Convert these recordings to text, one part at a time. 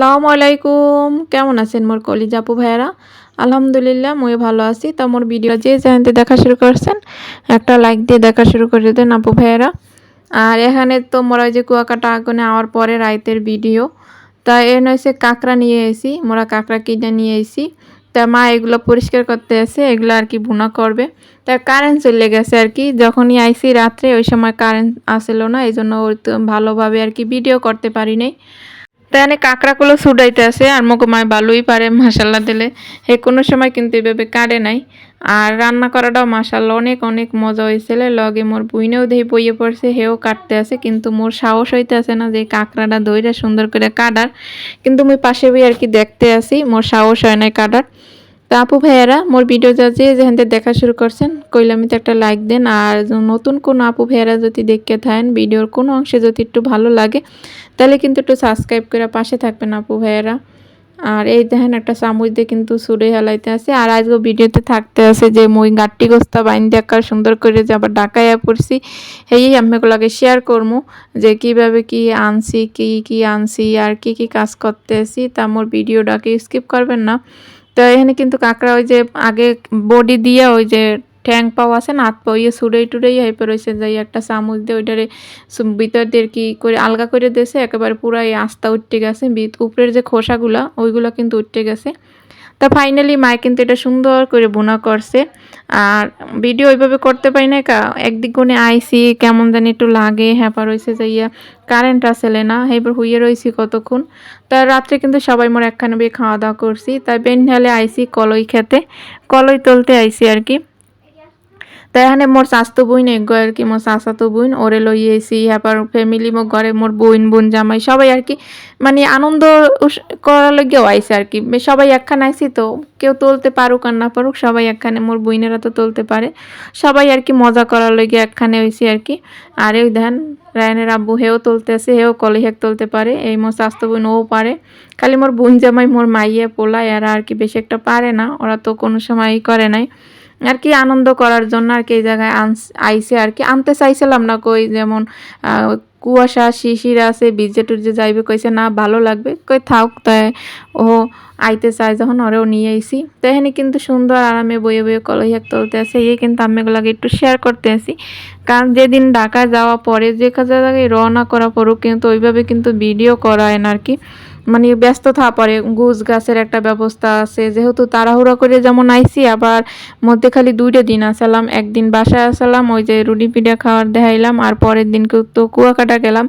আসসালামু আলাইকুম। কেমন আছেন মোর কলিজা আপু ভাইয়ারা? আলহামদুলিল্লাহ, মই ভালো আছি। তো মোর ভিডিও যে জানতে দেখা শুরু করছেন, একটা লাইক দিয়ে দেখা শুরু করে দেন আপু ভাইয়ারা। আর এখানে তো মোরা ওই যে কুয়াকাটা আগুনে আওয়ার পরে রাইতের ভিডিও। তা এর হয়েছে কাঁকড়া নিয়ে এসি মোরা কাঁকড়া কিনে নিয়ে এসি তা মা এগুলো পরিষ্কার করতে আসে এগুলো আর কি ভুনা করবে। তা কারেন্ট চলে গেছে আর কি, যখনই আইসি রাত্রে ওই সময় কারেন্ট আসলো না এই জন্য ভালোভাবে আর কি ভিডিও করতে পারি নাই। তাই কাঁকড়াগুলো ছুটাইতে আছে আর মগমায় মায় ভালোই পারে মাসাল্লা দিলে। হে কোনো সময় কিন্তু এভাবে কাটে নাই। আর রান্না করাটাও মাসাল্লা অনেক অনেক মজা হয়েছিল লগে মোর বুইনেও দেহি বইয়ে পড়ছে, হেও কাটতে আছে, কিন্তু মোর সাহস হইতে আছে না যে কাঁকড়াটা দইটা সুন্দর করে কাটার কিন্তু মুই পাশে বই আর কি দেখতে আসি, মোর সাহস হয় না কাটার তা আপু ভাইয়ারা, মোর ভিডিও যা যে যেখান থেকে দেখা শুরু করছেন, কইলাম তো একটা লাইক দেন। আর নতুন কোনো আপু ভাইয়ারা যদি দেখতে থাকেন ভিডিওর কোনো অংশে যদি একটু ভালো লাগে, তাহলে কিন্তু একটু সাবস্ক্রাইব করে পাশে থাকবেন আপু ভাইয়ারা। আর এই দেখেন একটা চামচ দিয়ে কিন্তু সুরে হেলাইতে আছে। আর আজকে ভিডিওতে থাকতে আছে যে মই গাট্টি গোস্তা বাইন দেখার সুন্দর করে যে আবার ডাকাইয়া পড়ছি এই আম্মেগুলোকে শেয়ার করব যে কীভাবে কি আনছি, কি কি আনছি, আর কি কি কাজ করতে আসি তা মোর ভিডিওটাকে স্কিপ করবেন না। তো এখানে কিন্তু কাঁকড়া ওই যে আগে বডি দিয়ে ওই যে ঠ্যাং পাও আছে না, হাত পাও ইয়ে সুড়েই টুড়েই হাইপে রয়েছে যাই একটা চামচ দিয়ে ওইটারে ভিতর দিয়ে কি করে আলগা করে দিয়েছে, একেবারে পুরাই আস্তা উঠতে গেছে উপরের যে খোসাগুলা, ওইগুলো কিন্তু উঠতে গেছে। তা ফাইনালি মায় কিন্তু এটা সুন্দর করে বোনা করছে। আর ভিডিও ওইভাবে করতে পারি না একদিক গুণে আইসি, কেমন জানি একটু লাগে, হ্যাপা রয়েছে যাইয়া কারেন্ট আসলে না এবার হুইয়ে রয়েছি কতক্ষণ। তা রাত্রে কিন্তু সবাই মোর একখানে বিয়ে খাওয়া দাওয়া করছি, তাই বেনহালে আইসি কলই খেতে, কলই তুলতে আইসি আর কি। তাই এখানে মোর স্বাস্থ্য বইন এগো আর কি মোর চাচাতো বইন, ওরে লই এসি হ্যাপার ফ্যামিলি মোর ঘরে মোর বইন বোন জামাই, সবাই আর কি মানে আনন্দ করার লগেও আইসে আর কি। সবাই একখানে আইসি তো, কেউ তুলতে পারুক আর না পারুক, সবাই একখানে, মোর বইনেরা তো তুলতে পারে। সবাই আর কি মজা করার লগে একখানে হয়েছি আর কি। আর ওই ধ্যান রায়নের আব্বু হেও তুলতে আসে হেও কলি হেক তুলতে পারে, এই মোর স্বাস্থ্য বোন ও পারে। খালি মোর বোন জামাই, মোর মাইয়া পোলা, এরা আর কি বেশি একটা পারে না, ওরা তো কোনো সময় করে নাই। আর কি আনন্দ করার জন্য আর কি এই জায়গায় আইসে আর কি আনতে চাইছিলাম না কই যেমন কুয়াশা, শিশির আছে, বিজে টুজে যাইবে, কইছে না, ভালো লাগবে। কই থাক তাই ও আইতে চাই যখন ওরেও নিয়ে আইসি তো এখানে কিন্তু সুন্দর আরামে বইয়ে বইয়ে কলহিয়াক তুলতে আছে, এই কিন্তু আমি এগুলাকে একটু শেয়ার করতে আসি কারণ যেদিন ঢাকা যাওয়া পরে যে কাজে রওনা করা পড়ুক কিন্তু ওইভাবে কিন্তু ভিডিও করা হয় না আর কি মানে ব্যস্ত থাকা পরে গুছ গাছের একটা ব্যবস্থা আছে। যেহেতু তাড়াহুড়া করে যেমন আইসি আবার মধ্যে খালি দুইটা দিন আসলাম, একদিন বাসায় আসালাম, ওই যে রুটি পিঠা খাওয়ার দেখাইলাম, আর পরের দিন তো কুয়াকাটা গেলাম।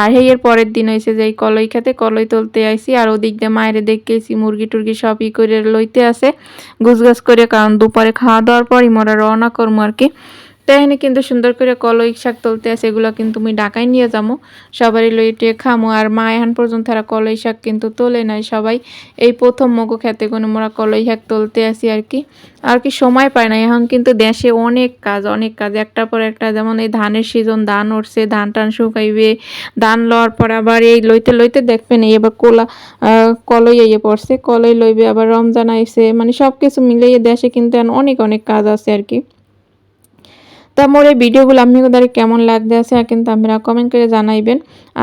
আর হেয়ের পরের দিন হয়েছে যে এই কলই খেতে, কলই তুলতে আইসি আর ওদিক দিয়ে মায়ের দেখেছি মুরগি টুরগি সব ই করে লইতে আসে গুছ গাছ করে কারণ দুপুরে খাওয়া দাওয়ার পরই মোরা রওনা করব আর কি তো এখানে কিন্তু সুন্দর করে কলই শাক তুলতে আছে, এগুলো কিন্তু আমি ডাকাই নিয়ে যাব। সবারই লইটে খামো, আর মা এখন পর্যন্ত তারা কলই শাক কিন্তু তোলে নাই। সবাই এই প্রথম মগো খেতে কোনো মোরা কলই শাক তুলতে আসি আর কি। আর কি সময় পায় না, এখন কিন্তু দেশে অনেক কাজ অনেক কাজ। একটার পর একটা যেমন এই ধানের সিজন ধান উঠছে, ধান টান শুকাইবে, ধান লওয়ার পর আবার এই লইতে লইতে দেখবেন এই এবার কোলা কলই ইয়ে পড়ছে, কলই লইবে, আবার রমজান আইসে মানে সব কিছু মিলিয়ে দেশে কিন্তু অনেক অনেক কাজ আছে আর কি। তা মোর এই ভিডিওগুলো আপনি কোথায় কেমন লাগতে আছে কিন্তু আপনারা কমেন্ট করে জানাইবেন।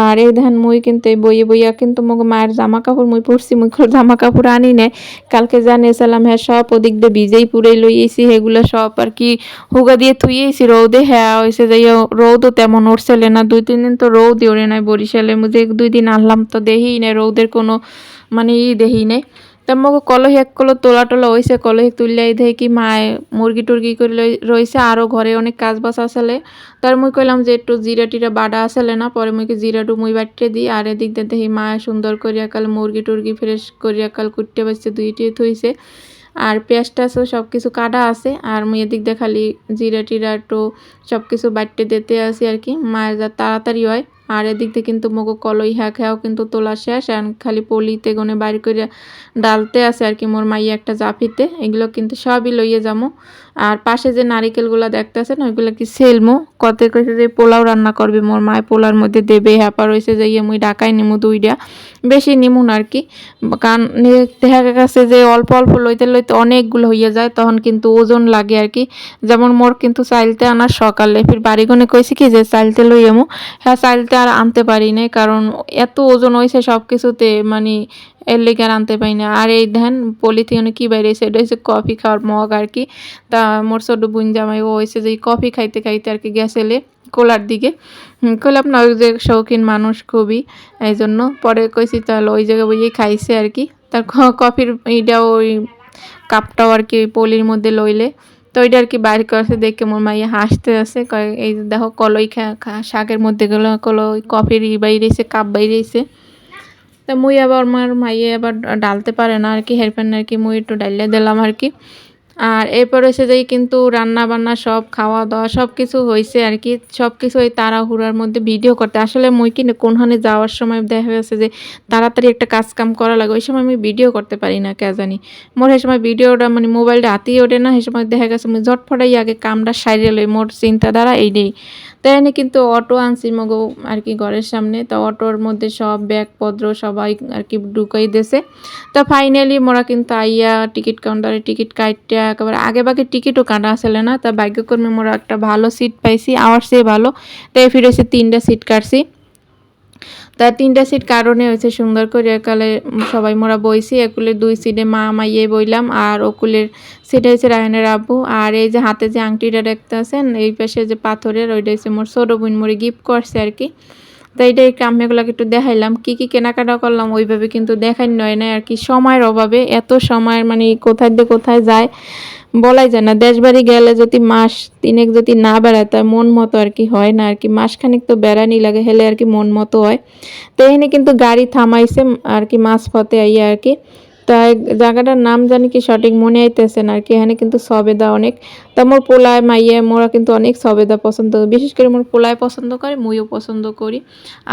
আর এই ধান মুই কিন্তু এই বইয়ে বইয়া কিন্তু মোক মায়ের জামা কাপড় মুই পরছি, মুই জামা কাপড় আনি নে কালকে জানিয়েছিলাম হ্যাঁ সব ওদিক দিয়ে ভিজেই পুরেই লইয়েছি, সেগুলো সব আর কি হুগা দিয়ে থুইয়েছি রৌদে হ্যাঁ হয়েছে যাই রৌদও তেমন উঠছিলে না, দুই তিন দিন তো রৌদই ওরে নাই বরিশালে মুঝে দুই দিন আনলাম তো দেহি নেই, রৌদের কোনো মানে ই দেহি নেই। তার কলহি এক কলো তোলা টোলা হয়েছে কলহি তুললাই দেয় কি মায় মুরগি টুরগি করে রয়েছে আরও ঘরে অনেক কাজ বাস আসলে তার মুই কইলাম যে একটু জিরা টিরা বাডা আসলে না, পরে মুইকে জিরাটু মুই বাটতে দিই, আর এদিক দিয়ে দেখি মায় সুন্দর করিয়া কাল মুরগি টুরগি ফ্রেশ করিয়া কাল কুটতে বাজছে দুইটি থইছে। আর পেঁয়াজ টাজও সব কিছু কাটা আছে, আর মুই এদিক দিয়ে খালি জিরা টিরা একটু সব কিছু বাটতে দিতে আসি আর কি, মায়ের যা তাড়াতাড়ি হয়। আর এদিক থেকে কিন্তু মগো কলই হ্যাঁ খেয়াও কিন্তু তোলা শেষ। আর খালি পলিতে গনে বাইর করে ডালতে আছে আর কি মোর মাইয়া একটা জাফিতে। এগুলো কিন্তু সবই লইয়ে যাব আর পাশে যে নারিকেলগুলো দেখতে আছে না ওইগুলো কি সেলমো? কত কইছে যে পোলাও রান্না করবে মোর মায়, পোলার মধ্যে দেবে হ্যাপার হয়েছে যে ইয়ে মুই ডাকাই নিমু দুইটা বেশি নিমুন আর কি কারণ দেখা গেছে যে অল্প অল্প লইতে লইতে অনেকগুলো হইয়া যায়, তখন কিন্তু ওজন লাগে আর কি যেমন মোর কিন্তু চাইলতে আনার সকালে ফির বাড়িগনে কইছি কি যে চাইলতে লই এমু হ্যাঁ চাইলতে আর আনতে পারি নাই, কারণ এত ওজন হয়েছে সব কিছুতে মানে এর লেগে আর আনতে পারি না। আর এই ধ্যান পলিথিনে কি বাইরেছে এটা হচ্ছে কফি খাওয়ার মগ আর কি তা মোর ছোট বোন জামাই, ও হয়েছে যে কফি খাইতে খাইতে আর কি গেছেলে কোলার দিকে। কইলাম না ওই যে শৌখিন মানুষ খুবই এই জন্য পরে কইছি তাহলে ওই জায়গায় বইয়ে খাইছে আর কি। তার কফির এইটাও ওই কাপটাও আর কি পলির মধ্যে লইলে। তো ওইটা আর কি বাইর করছে দেখে মোর মাইয়া হাসতে আছে এই দেখো কলই শাকের মধ্যে গেলো, কলো কফির ই বাইরেছে, কাপ বাইরেছে। তা মুই আবার আমার মাইয়ে আবার ডালতে পারে না আর কি হেরপেন আর কি মুই একটু ডাইলে দিলাম আর কি। আর এরপর হচ্ছে যে কিন্তু রান্না বান্না সব খাওয়া দাওয়া সব কিছু হয়েছে আর কি। সব কিছু ওই তাড়াহুড়ার মধ্যে ভিডিও করতে। আসলে মই কি কোনখানে যাওয়ার সময় দেখা গেছে যে তাড়াতাড়ি একটা কাজ কাম করা লাগে। ওই সময় আমি ভিডিও করতে পারি না, কে জানি। মোর সেই সময় ভিডিওটা মানে মোবাইলটা হাতেই ওঠে না। সেই সময় দেখা গেছে আমি ঝটফটাই আগে কামটা সাইরে লই। মোর চিন্তাধারা এইটাই। তাই কিন্তু অটো আনছি মগো আর কি ঘরের সামনে। তো অটোর মধ্যে সব ব্যাগপত্র সবাই আর কি ঢুকাই দিয়েছে তো ফাইনালি মোরা কিন্তু আইয়া টিকিট কাউন্টারে টিকিট কাটতে একেবারে আগে বাগে টিকিটও কাটা আসলে না। তা ভাগ্যকর্মী, মোরা একটা ভালো সিট পাইছি, আমার সে ভালো। তাই ফিরেছে তিনটা সিট কাটছি। তা তিনটা সিট কারণে হয়েছে সুন্দর করে একালে সবাই মোরা বইছি। একুলের দুই সিটে মা, মাইয়ে বইলাম, আর ওকুলের সিটে হয়েছে রায়নের আব্বু। আর এই যে হাতে যে আংটিটা দেখতে আছেন এই পাশে যে পাথরের, ওইটা হচ্ছে মোর ছোট বোন, মোরে গিফট করছে আর কি। তো এটা একটু আমি এগুলোকে একটু দেখাইলাম। কি কি কেনাকাটা করলাম ওইভাবে কিন্তু দেখাই নয় না আর কি। সময়ের অভাবে এত সময় মানে কোথায় দিয়ে কোথায় যায় বলাই যায় না। দেশ বাড়ি গেলে যদি মাস তিনেক যদি না বেড়ায়, তার মন মতো আর কি হয় না আর কি। মাসখানিক তো বেড়ানি লাগে, হেলে আর কি মন মতো হয়। তো এখানে কিন্তু গাড়ি থামাইছে আর কি মাছ পথে আইয়া আর কি। তাই জায়গাটার নাম জানি কি সঠিক মনে আইতেছে না আর কি, এখানে কিন্তু সবেদা অনেক। তা মোর পোলায় মাইয়ে, মোরা কিন্তু অনেক সবেদা পছন্দ বিশেষ করে মোর পোলায় পছন্দ করে, মুইও পছন্দ করি।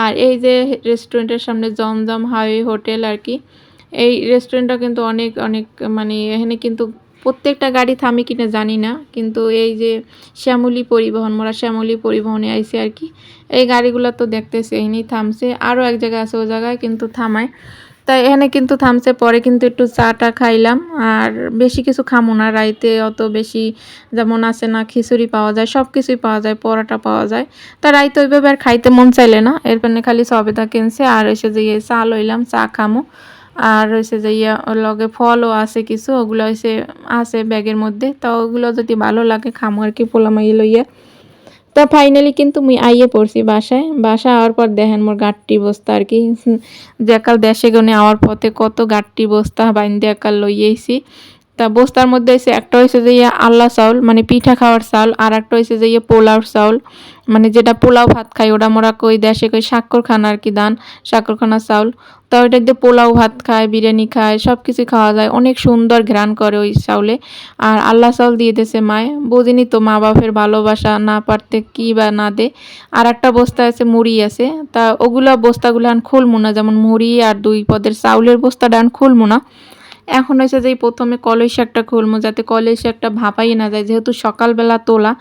আর এই যে রেস্টুরেন্টের সামনে জমজম হাইওয়ে হোটেল আর কি, এই রেস্টুরেন্টটা কিন্তু অনেক অনেক মানে এখানে কিন্তু প্রত্যেকটা গাড়ি থামে কিনা জানি না, কিন্তু এই যে শ্যামলী পরিবহন, মোরা শ্যামলী পরিবহনে আইছে আর কি, এই গাড়িগুলো তো দেখতেছে, এখানেই থামছে। আরও এক জায়গায় আছে ও জায়গায় কিন্তু থামায়। তাই এখানে কিন্তু থামছে পরে কিন্তু একটু চাটা খাইলাম। আর বেশি কিছু খামো না, রাইতে অত বেশি যেমন আছে না, খিচুড়ি পাওয়া যায় সব কিছুই পাওয়া যায়, পরোটা পাওয়া যায়। তা রাইতে ওইভাবে আর খাইতে মন চাইলে না। এরপর খালি সবেদা কিনছে, আর এসে যে ইয়ে চা লইলাম, চা খামো। আর হয়েছে যে ইয়া লগে ফলও আছে কিছু, ওগুলো হয়েছে আছে ব্যাগের মধ্যে। তা ওগুলো যদি ভালো লাগে, খামো আর কি পোলামাই লইয়া। তা ফাইনালি কিন্তু মুই আইয়ে পড়ছি বাসায়। বাসা আওয়ার পর দেখেন মোর গাঁটটি বস্তা আর কি। যেকাল দেশে গনে আওয়ার পথে কত গাঁটটি বস্তা বাইন্দে একাল লইয়েছি। তা বস্তার মধ্যে হয়েছে একটা হয়েছে যে ইয়া আল্লাহ চাউল মানে পিঠা খাওয়ার চাউল, আর একটা হয়েছে যে ইয়ে পোলাওর চাউল। মানে যেটা পোলাও ভাত খাই ওটা মোরা কই দেশে কই স্বাক্ষর খানা আর কি দান স্বাক্ষর খানা চাউল। তা ওইটা দিয়ে পোলাও ভাত খায়, বিরিয়ানি খায় সব কিছু খাওয়া যায়। অনেক সুন্দর ঘ্রাণ করে ওই চাউলে। আর আল্লাহ চাউল দিয়ে দিয়েছে মায়, বুঝিনি তো মা বাপের ভালোবাসা না পারতে কি বা না দে। আর একটা বস্তা আছে, মুড়ি আছে। তা ওগুলা বস্তাগুলো আন খুলমু না, যেমন মুড়ি আর দুই পদের চাউলের বস্তাটা আন খুলমু না। এখন হয়েছে যে প্রথমে কলই শাকটা খুলবো যাতে কলই শাকটা ভাপাই না যায়। যেহেতু সকালবেলা তোলা,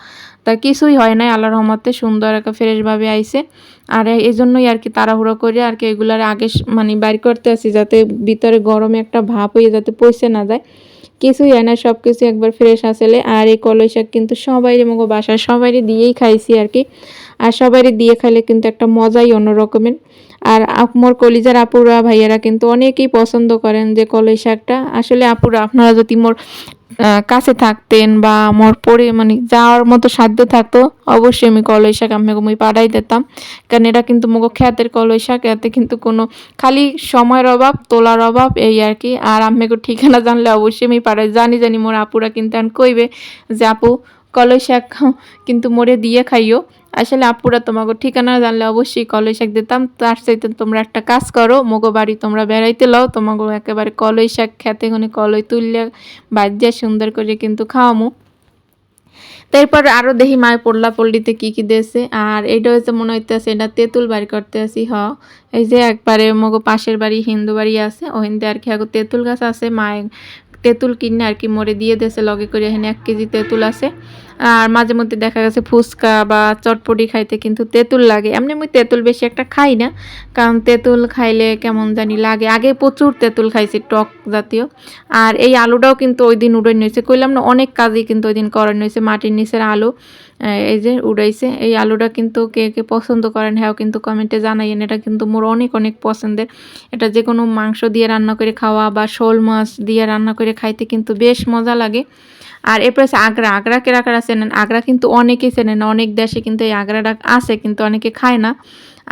তা কিছুই হয় নাই আল্লাহ রহমতে সুন্দর একটা ফ্রেশভাবে আইসে আর এই জন্যই আর কি তাড়াহুড়ো করে আর কি এগুলার আগে মানে বাইর করতে আসি যাতে ভিতরে গরমে একটা ভাপ হয়ে যাতে পয়সে না যায়। কিছুই হয় না সব কিছু একবার ফ্রেশ আসলে। আর এই কলই শাক কিন্তু সবাই মগো বাসা সবাই দিয়েই খাইছি আর কি। আর সবাই দিয়ে খাইলে কিন্তু একটা মজাই অন্যরকমের। আর আপ- মোর কলিজার আপুরা ভাইয়ারা কিন্তু অনেকেই পছন্দ করেন যে কলই শাকটা। আসলে আপুরা, আপনারা যদি মোর কাছে থাকতেন বা আমার পরে মানে যাওয়ার মতো সাধ্য থাকতো, অবশ্যই আমি কলই শাক আমি আমি পাড়াই দিতাম। কারণ এটা কিন্তু মুখ খ্যাতের কলই শাক, এতে কিন্তু কোনো খালি সময়ের অভাব, তোলার অভাব এই আর কি। আর আমি ঠিকানা জানলে অবশ্যই আমি পাড়াই, জানি জানি মোর আপুরা কিন্তু কইবে যে, আপু, কলই শাক কিন্তু মোরে দিয়ে খাইও। আসলে আপুরা তোমাকে ঠিকানা জানলে অবশ্যই কলই শাক দিতাম। তার চাইতে তোমরা একটা কাজ করো, মগো বাড়ি তোমরা বেড়াইতে লও, তোমাকে একেবারে কলই শাক খেতে কোনে কলই তুললে বাজিয়া সুন্দর করে কিন্তু খাওয়ামু। তারপর আরও দেখি মায়ের পড়লা পল্লিতে কি কি দিয়েছে। আর এটা হচ্ছে মনে হইতেছে, এটা তেঁতুল বাড়ি করতে আসি হ। এই যে একবারে মগো পাশের বাড়ি হিন্দু বাড়ি আছে ওহিন্দে আর কি তেঁতুল গাছ আছে। মায়ের তেঁতুল কিনে আর কি মরে দিয়ে দিয়েছে, লগে করে এখানে এক কেজি তেঁতুল আছে। আর মাঝে মধ্যে দেখা গেছে ফুচকা বা চটপটি খাইতে কিন্তু তেঁতুল লাগে। এমনি আমি তেঁতুল বেশি একটা খাই না, কারণ তেঁতুল খাইলে কেমন জানি লাগে। আগে প্রচুর তেঁতুল খাইছি, টক জাতীয়। আর এই আলুটাও কিন্তু ওই দিন উড়ে নিয়েছে কইলাম না, অনেক কাজই কিন্তু ওই দিন করানো হয়েছে। মাটির নিচের আলু এই যে উড়াইছে। এই আলুটা কিন্তু কে কে পছন্দ করেন হ্যাঁ কিন্তু কমেন্টে জানাইয়েন। এটা কিন্তু মোর অনেক অনেক পছন্দের। এটা যে কোনো মাংস দিয়ে রান্না করে খাওয়া বা শোল মাছ দিয়ে রান্না করে খাইতে কিন্তু বেশ মজা লাগে। আর এরপর আছে আগ্রা। আগ্রা কেরা কারা চেনেন আগ্রা কিন্তু অনেকেই চেনেন অনেক দেশে কিন্তু এই আগ্রাটা আছে, কিন্তু অনেকে খায় না।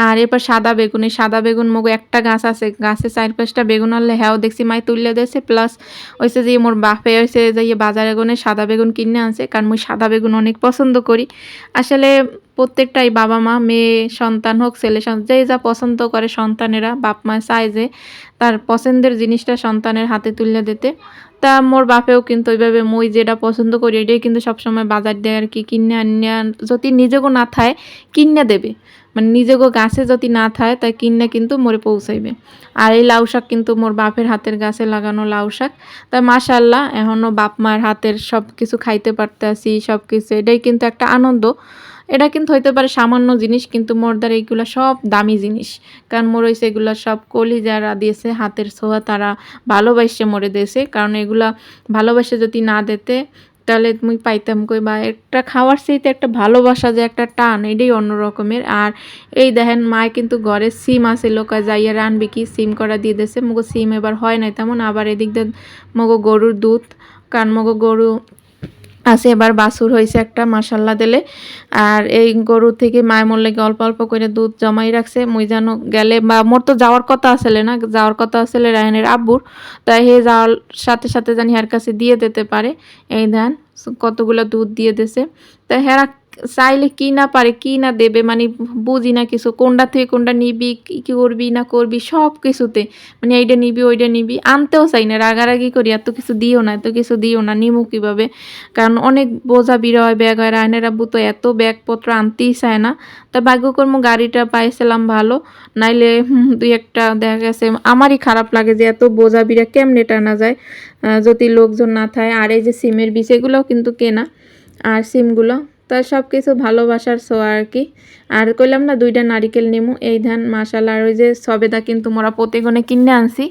আর এরপর সাদা বেগুন, এই সাদা বেগুন মগু একটা গাছ আছে। গাছে চার পাঁচটা বেগুন আনলে হ্যাঁ দেখছি মাই তুললে দিয়েছে। প্লাস হয়েছে যে মোর বাপে হয়েছে যে বাজারে গুনে সাদা বেগুন কিনে আনছে, কারণ মুই সাদা বেগুন অনেক পছন্দ করি। আসলে প্রত্যেকটাই বাবা মা, মেয়ে, সন্তান হোক, ছেলে যে যা পছন্দ করে সন্তানেরা, বাপ মা চায় যে তার পছন্দের জিনিসটা সন্তানের হাতে তুলে দিতে। তা মোর বাপেও কিন্তু ওইভাবে মই যেটা পছন্দ করি, এটাই কিন্তু সবসময় বাজার দেয় আর কি কিনে আনিয়া, যদি নিজেকেও না থায়, কিনে দেবে। মানে নিজেকেও গাছে যদি না থায়, তাই কিনে কিন্তু মরে পৌঁছাইবে। আর এই লাউ শাক কিন্তু মোর বাপের হাতের গাছে লাগানো লাউ শাক। তাই মাশাল্লাহ এখনও বাপ মায়ের হাতের সব কিছু খাইতে পারতে আসি সব কিছু এটাই কিন্তু একটা আনন্দ। এটা কিন্তু হইতে পারে সামান্য জিনিস, কিন্তু মোর দ্বারা এইগুলো সব দামি জিনিস। কারণ মোর হয়েছে এগুলো সব কলি যারা দিয়েছে, হাতের ছোঁয়া তারা ভালোবাসে মরে দিয়েছে। কারণ এগুলা ভালোবাসে যদি না দিতে, তাহলে তুমি পাইতাম কই বা একটা খাওয়ার সেইতে একটা ভালোবাসা যে একটা টান, এটাই অন্য রকমের। আর এই দেখেন, মায় কিন্তু ঘরে সিম আছে লোক যাইয়া রানবি কি সিম করা দিয়ে দিয়েছে। মগো সিম এবার হয় নাই তেমন, আবার এদিক দিয়ে মগো গরুর দুধ, কারণ মগো গরু আছে, এবার বাছুর হয়েছে একটা মাসাল্লা দিলে। আর এই গরু থেকে মায় মরলে অল্প অল্প করে দুধ জমাই রাখছে। মুই যেন গেলে, বা মোর তো যাওয়ার কথা আসলে না, যাওয়ার কথা আসলে রায়নের আব্বুর। তাই হে যাওয়ার সাথে সাথে জানি হের কাছে দিয়ে দিতে পারে। এই ধান, কতগুলো দুধ দিয়ে দিছে। তাই হেরা চাইলে কি না পারে, কি না দেবে মানে বুঝি না কিছু কোনটা থেকে কোনটা নিবি, কি করবি, না করবি, সব কিছুতে। মানে এইটা নিবি ওইটা নিবি, আনতেও চাই না, রাগারাগি করি এত কিছু দিও না এত কিছু দিও না, নিমু কীভাবে? কারণ অনেক বোঝা বিড় হয়, ব্যাগ হয় রায়নের আব্বু তো এত ব্যাগপত্র আনতেই চায় না। তা ভাগ্যকর্ম গাড়িটা পাইছিলাম ভালো, নাইলে দুই একটা দেখা গেছে, আমারই খারাপ লাগে যে এত বোঝা বিড়া কেমনে টানা যায়। যদি লোকজন না থাকে আর এই যে সিমের বিষ এগুলোও কিন্তু কেনা, আর সিমগুলো তার সব কিছু ভালোবাসার ছো আর কি। আর কইলাম না, দুইটা নারিকেল নিমু, এই ধান মাসাল আর ওই যে সবেদা কিন্তু মোরা প্রতিগণে কিনে আনছি।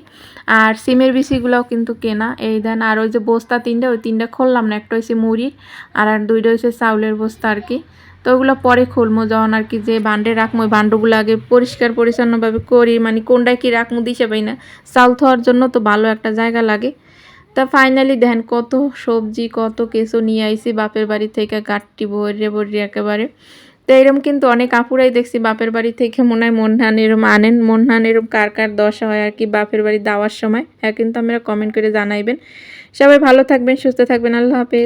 আর সিমের বিচিগুলোও কিন্তু কেনা, এই ধান, আর ওই যে বস্তা তিনটা, ওই তিনটা খুললাম না, একটা হয়েছে মুড়ির আর আর দুইটা হয়েছে চাউলের বস্তা আর কি। তো ওগুলো পরে খুলমো যখন আর কি, যে বান্ডে রাখব ওই বান্ডগুলো আগে পরিষ্কার, পরিচ্ছন্নভাবে করি মানে কোনটায় কি রাখমো দিছে পাই না। চাল থোয়ার জন্য তো ভালো একটা জায়গা লাগে। তা ফাইনালি দেখেন কত সবজি, কত কেঁচো নিয়ে আইসি বাপের বাড়ি থেকে গাঠটি ভরে ভরে একেবারে। তো এরম কিন্তু অনেক আপুরাই দেখছি বাপের বাড়ি থেকে মনে হয় মনহান এরম আনেন, মনহান এরম কার কার দশা হয় আর কি বাপের বাড়ি দেওয়ার সময়। হ্যাঁ কিন্তু আমরা কমেন্ট করে জানাইবেন। সবাই ভালো থাকবেন, সুস্থ থাকবেন, আল্লাহ হাফেজ।